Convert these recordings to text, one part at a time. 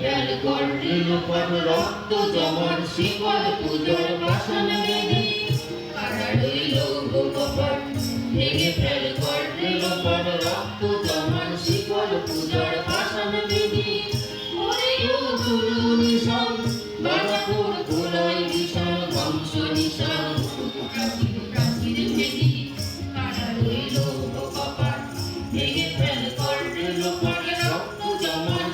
Fail করলিল পর রক্ত জমর শিকল পুজোর বাসন বেঁধে কাটা রইল গোপর ঢেলে ফেল।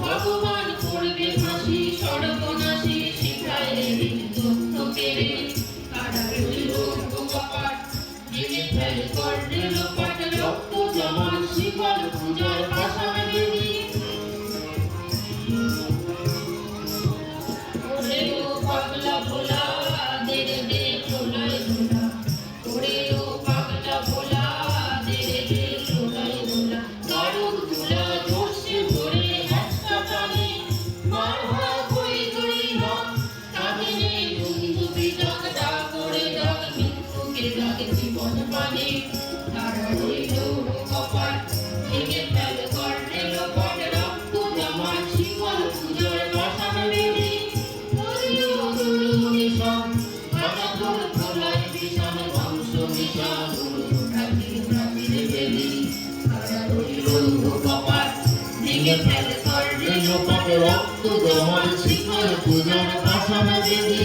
ভগবান করবে হাসি সর্বনাশী শিখায় রে তথ্য কেড়ে কারা রইল কপাট ভেঙে ফেল করলে লোপাট রক্ত জমান শিকল পূজার জীবন পানে তারা রইল কপাট ভেঙে ফেল করলে লোপাট রক্ত জমান শিকল পুজোর বাসন বেদি হরিও গুরু নিশান বাজাপুর প্রলয় ভীষণ ধ্বংস নিশান প্রাচীর প্রাচীর বেদি তারা রইল কপাট ভেঙে ফেল করলে লোপাট রক্ত জমান শিকল পুজোর বাসন বেদি